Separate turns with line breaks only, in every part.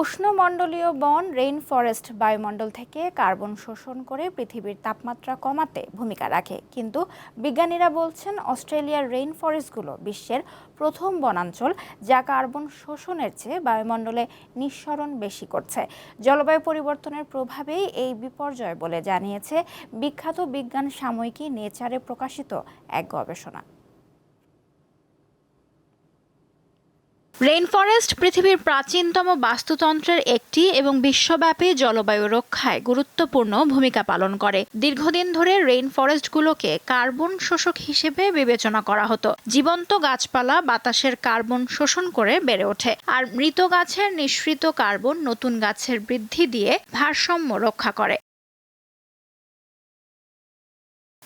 উষ্ণমণ্ডলীয় বন rain forest বায়ুমণ্ডল থেকে কার্বন শোষণ করে পৃথিবীর তাপমাত্রা কমাতে ভূমিকা রাখে। কিন্তু বিজ্ঞানীরা বলছেন অস্ট্রেলিয়ার রেইন ফরেস্টগুলো বিশ্বের প্রথম বনাঞ্চল যা কার্বন শোষণের চেয়ে বায়ুমণ্ডলে নিঃসরণ বেশি করছে। জলবায়ু পরিবর্তনের প্রভাবেই এই বিপর্যয় বলে জানিয়েছে বিখ্যাত বিজ্ঞান সাময়িকী নেচারে প্রকাশিত এক গবেষণা। রেইনফরেস্ট পৃথিবীর প্রাচীনতম বাস্তুতন্ত্রের একটি এবং বিশ্বব্যাপী জলবায়ু রক্ষায় গুরুত্বপূর্ণ ভূমিকা পালন করে। দীর্ঘদিন ধরে রেইন ফরেস্টগুলোকে কার্বন শোষক হিসেবে বিবেচনা করা হতো। জীবন্ত গাছপালা বাতাসের কার্বন শোষণ করে বেড়ে ওঠে। আর মৃত গাছের নিঃসৃত কার্বন নতুন গাছের বৃদ্ধি দিয়ে ভারসাম্য রক্ষা করে।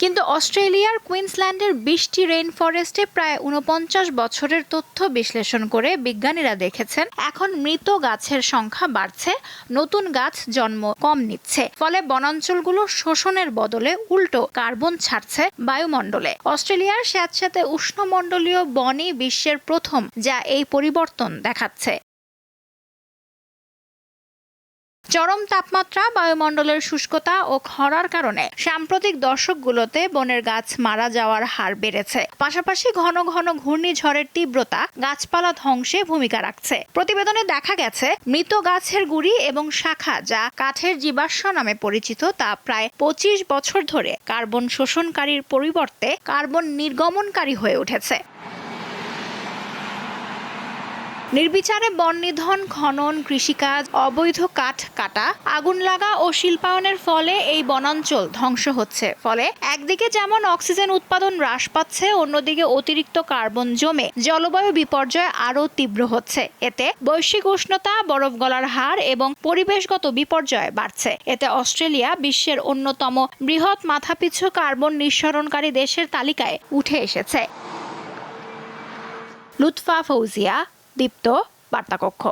কিন্তু অস্ট্রেলিয়ার কুইন্সল্যান্ডের বিশটি রেইন ফরেস্টে প্রায় উনপঞ্চাশ বছরের তথ্য বিশ্লেষণ করে বিজ্ঞানীরা দেখেছেন, এখন মৃত গাছের সংখ্যা বাড়ছে, নতুন গাছ জন্ম কম নিচ্ছে, ফলে বনাঞ্চলগুলো শোষণের বদলে উল্টো কার্বন ছাড়ছে বায়ুমণ্ডলে। অস্ট্রেলিয়ার স্যাঁতস্যাঁতে উষ্ণমণ্ডলীয় বনই বিশ্বের প্রথম, যা এই পরিবর্তন দেখাচ্ছে। চরম তাপমাত্রা, বায়ুমণ্ডলের শুষ্কতা ও খরার কারণে সাম্প্রতিক দশকগুলোতে বনের গাছ মারা যাওয়ার হার বেড়েছে। পাশাপাশি ঘন ঘন ঘূর্ণিঝড়ের তীব্রতা গাছপালা ধ্বংসে ভূমিকা রাখছে। প্রতিবেদনে দেখা গেছে, মৃত গাছের গুড়ি এবং শাখা যা কাঠের জীবাশ্ম নামে পরিচিত তা প্রায় পঁচিশ বছর ধরে কার্বন শোষণকারীর পরিবর্তে কার্বন নির্গমনকারী হয়ে উঠেছে। নির্বিচারে বন নিধন, খনন, কৃষিকাজ, অবৈধ কাঠ কাটা, আগুন লাগা ও শিল্পায়নের ফলে এই বনাঞ্চল ধ্বংস হচ্ছে। ফলে একদিকে যেমন অক্সিজেন উৎপাদন হ্রাস পাচ্ছে, অন্যদিকে অতিরিক্ত কার্বন জমে জলবায়ু বিপর্যয় আরও তীব্র হচ্ছে। এতে বৈশ্বিক উষ্ণতা, বরফ গলার হার এবং পরিবেশগত বিপর্যয় বাড়ছে। এতে অস্ট্রেলিয়া বিশ্বের অন্যতম বৃহৎ মাথাপিছু কার্বন নিঃসরণকারী দেশের তালিকায় উঠে এসেছে। লুৎফা ফৌজিয়া দীপ্ত বার্তাকক্ষ।